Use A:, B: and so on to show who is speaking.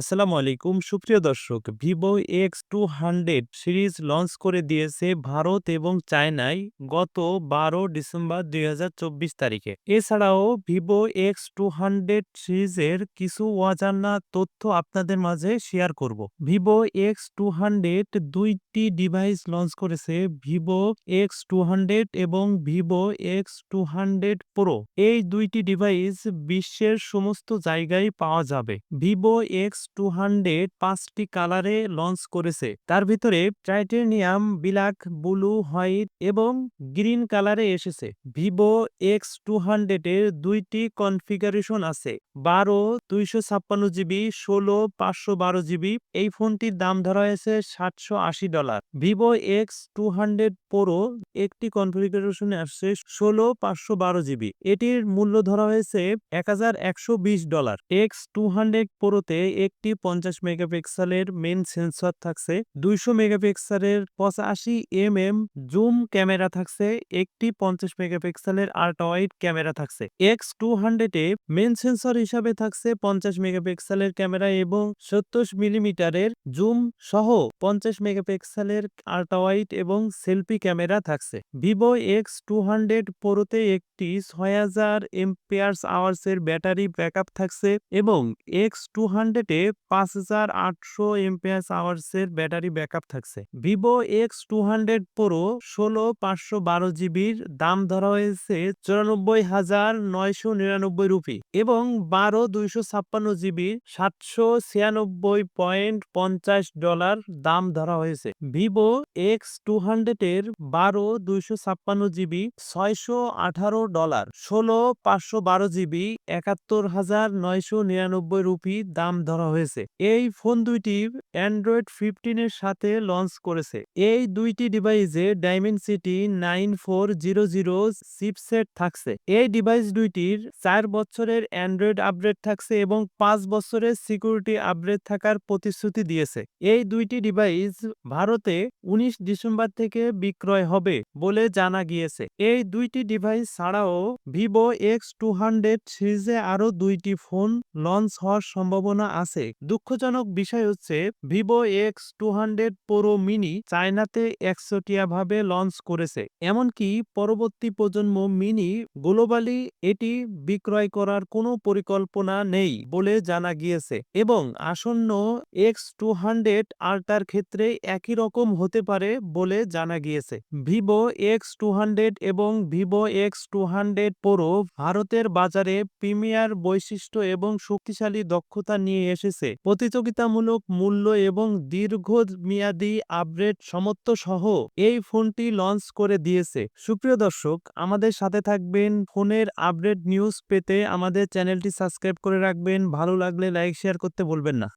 A: আসসালামু আলাইকুম। সুপ্রিয় দর্শক, Vivo X two hundred series launch করে দিয়েছে ভারত এবং চায়নায় গত বারো ডিসেম্বর দু হাজার চব্বিশ তারিখে। এছাড়াও ভিভো এক্স টু হান্ড্রেড সিরিজের কিছু অজানা তথ্য আপনাদের মাঝে শেয়ার করব। ভিভো এক্স টু হান্ড্রেড দুইটি ডিভাইস লঞ্চ করেছে, ভিভো এক্স টু হান্ড্রেড এবং Vivo X two hundred pro. এই দুইটি ডিভাইস বিশ্বের সমস্ত জায়গায় পাওয়া যাবে। ভিভো এক্স টু হান্ড্রেড পাঁচটি কালারে লঞ্চ করেছে। তার ভিতরে টাইটেনিয়াম বিলাক ব্লু হোয়াইট এবং গ্রিন কালারে এসেছে। ভিভো এক্স টু হান্ড্রেডের দুইটি কনফিগারেশন আছে। বারো, দুইশো ছাপ্পান্ন জিবি, ষোলো, পাঁচশো বারো জিবি, এই ফোনটির দাম ধরা হয়েছে সাতশো আশি dollar. Vivo X two hundred pro একটি কনফিগারেশনে আসছে ষোলো, পাঁচশো বারো জিবি। এটির মূল্য ধরা হয়েছে এক হাজার একশো বিশ ডলার। এক্স টু হান্ড্রেড প্রোতে একটি পঞ্চাশ মেগাপিক্সেলের মেন সেন্সর থাকছে, দুইশো মেগাপিক্সেলের পঁচাশি এম এম জুম ক্যামেরা থাকছে, একটি পঞ্চাশ মেগাপিক্সেলের আল্ট্রাওয়াইড ক্যামেরা থাকছে। এক্স টু হান্ড্রেডে মেন সেন্সর হিসাবে থাকছে পঞ্চাশ মেগাপিক্সেলের ক্যামেরা এবং সত্তর মিলিমিটারের জুম সহ পঞ্চাশ মেগাপিক্সেলের আল্ট্রাওয়াইড এবং সেলফি ক্যামেরা থাকছে। ভিভো এক্স টু হান্ড্রেড প্রোতে একটি ছয় হাজার এমপিয়ার্স আওয়ার্সের ব্যাটারি ব্যাকআপ থাকছে এবং এক্স টু হান্ড্রেডে পাঁচ হাজার আটশো এমপিএস আওয়ার্সের ব্যাটারি ব্যাকআপ থাকছে। Vivo X two hundred pro ষোলো পাঁচশো বারো জিবির দাম ধরা হয়েছে চুরানব্বই হাজার নয়শো নিরানব্বই রুপি এবং বারো দুইশো ছাপ্পান্ন জিবি সাতশো ছিয়ানব্বই পয়েন্ট পঞ্চাশ ডলার দাম ধরা হয়েছে। ভিভো এক্স টু হান্ড্রেডের বারো দুইশো ছাপ্পান্ন জিবি ছয়শো আঠারো ডলার ষোলো পাঁচশো বারো জিবি একাত্তর হাজার নয়শো নিরানব্বই রুপি দাম ধরা হয়েছে। এই ফোন দুইটি অ্যান্ড্রয়েড ফিফটিন এর সাথে লঞ্চ করেছে। এই দুইটি ডিভাইসে Dimensity nine four zero zero chipset থাকছে। এই ডিভাইস দুইটির চার বছরের অ্যান্ড্রয়েড আপডেট থাকছে এবং পাঁচ বছরের সিকিউরিটি আপডেট থাকার প্রতিশ্রুতি দিয়েছে। এই দুইটি ডিভাইস ভারতে উনিশ ডিসেম্বর থেকে বিক্রয় হবে বলে জানা গিয়েছে। এই দুইটি ডিভাইস ছাড়াও ভিভো এক্স টু হান্ড্রেড সিরিজে আরও দুইটি ফোন লঞ্চ হওয়ার সম্ভাবনা আছে। দুঃখজনক বিষয় হচ্ছে, Vivo X two hundred pro mini চায়নাতে একচটিয়া ভাবে লঞ্চ করেছে। এমনকি পরবর্তী প্রজন্ম মিনি গ্লোবালি এটি বিক্রয় করার কোনো পরিকল্পনা নেই বলে জানা গিয়েছে এবং আসন্ন এক্স টু হান্ড্রেড আল্টার ক্ষেত্রে একই রকম হতে পারে বলে জানা গিয়েছে। ভিভো এক্স টু হান্ড্রেড এবং Vivo X two hundred pro ভারতের বাজারে প্রিমিয়ার বৈশিষ্ট্য এবং শক্তিশালী দক্ষতা নিয়ে এসেছে প্রতিযোগিতামূলক মূল্য এবং দীর্ঘ মেয়াদী আপগ্রেড সমর্থ সহ এই ফোনটি লঞ্চ করে দিয়েছে। সুপ্রিয় দর্শক, আমাদের সাথে থাকবেন ফোনের আপডেট নিউজ পেতে আমাদের চ্যানেলটি সাবস্ক্রাইব করে রাখবেন। ভালো লাগলে লাইক, শেয়ার করতে বলবেন না।